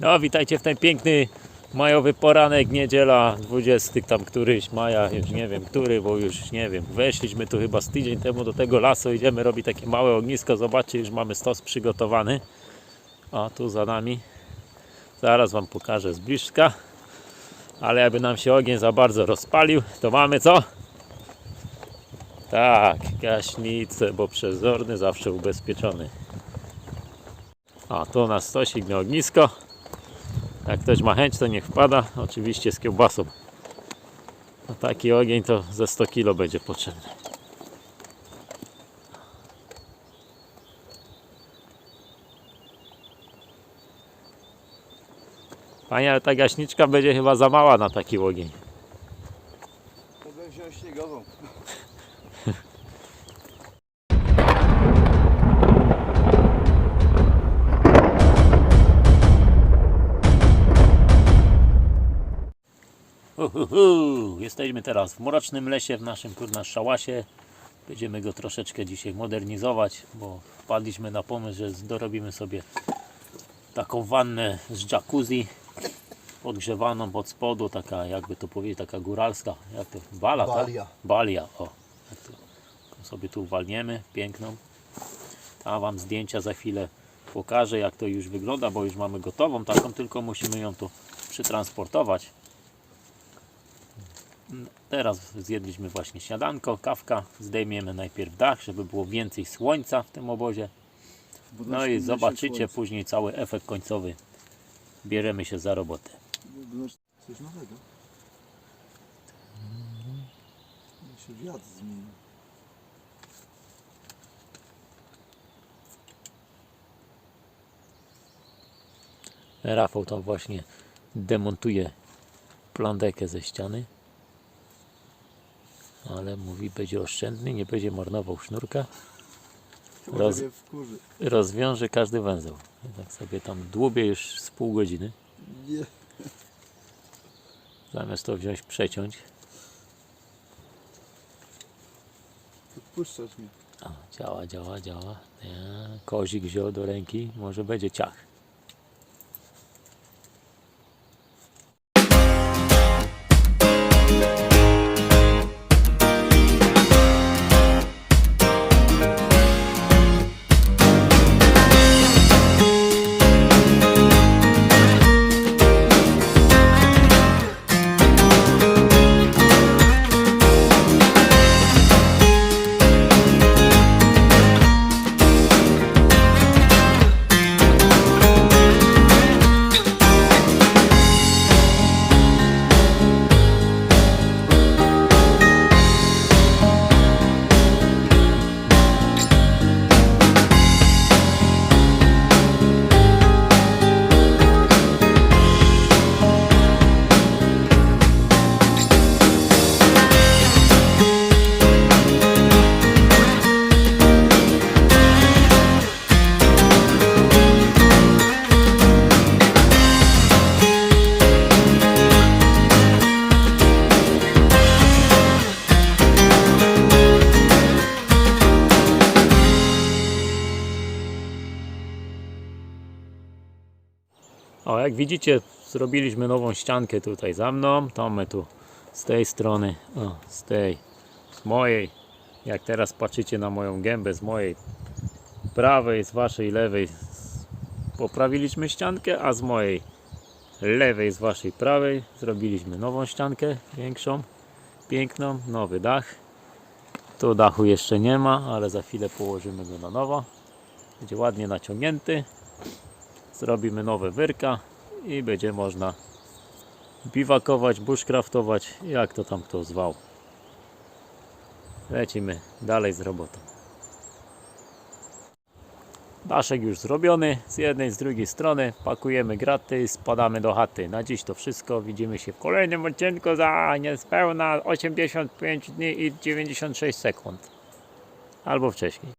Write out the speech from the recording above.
No, witajcie w ten piękny majowy poranek, niedziela, 20 tam któryś maja, już nie wiem który, bo już nie wiem. Weszliśmy tu chyba z tydzień temu do tego lasu, idziemy robić takie małe ognisko, zobaczcie, już mamy stos przygotowany. A tu za nami, zaraz Wam pokażę z bliska, ale jakby nam się ogień za bardzo rozpalił, to mamy co? Tak, gaśnicę, bo przezorny zawsze ubezpieczony. A tu na stosik na ognisko. Jak ktoś ma chęć, to niech wpada. Oczywiście z kiełbasą. No taki ogień to ze 100 kg będzie potrzebny. Panie, ale ta gaśniczka będzie chyba za mała na taki ogień. Mogę wziąć śniegową. Uhuhu, jesteśmy teraz w mrocznym lesie, w naszym kurna szałasie. Będziemy go troszeczkę dzisiaj modernizować, bo wpadliśmy na pomysł, że dorobimy sobie taką wannę z jacuzzi podgrzewaną pod spodu, taka jakby to powiedzieć, taka góralska, jak to, bala, Balia. tak? Balia, o. To, sobie tu walniemy, piękną. Tam Wam zdjęcia za chwilę pokażę, jak to już wygląda, bo już mamy gotową taką, tylko musimy ją tu przytransportować. Teraz zjedliśmy właśnie śniadanko, kawka. Zdejmiemy najpierw dach, żeby było więcej słońca w tym obozie. Bo No nasz- i zobaczycie później cały efekt końcowy. Bierzemy się za robotę. Coś nowego. Się wiatr. Rafał tam właśnie demontuje plandekę ze ściany. Ale mówi, będzie oszczędny, nie będzie marnował sznurka. Roz-. Rozwiąże każdy węzeł. Ja Tak sobie tam dłubię już z pół godziny. Nie. Zamiast to wziąć, przeciąć. Odpuszczasz mnie. O, działa, działa, działa. Nie, kozik wziął do ręki, może będzie ciach. O, jak widzicie, zrobiliśmy nową ściankę tutaj za mną. To tu z tej strony, o, z tej, z mojej. Jak teraz patrzycie na moją gębę, z mojej prawej, z waszej lewej poprawiliśmy ściankę, a z mojej lewej, z waszej prawej zrobiliśmy nową ściankę, większą, piękną, nowy dach. Tu dachu jeszcze nie ma, ale za chwilę położymy go na nowo. Będzie ładnie naciągnięty zrobimy nowe wyrka i będzie można biwakować, bushcraftować, jak to tam kto zwał. Lecimy dalej z robotą. Daszek już zrobiony z jednej, z drugiej strony. Pakujemy graty i spadamy do chaty. Na dziś to wszystko. Widzimy się w kolejnym odcinku za niespełna 85 dni i 96 sekund. Albo wcześniej.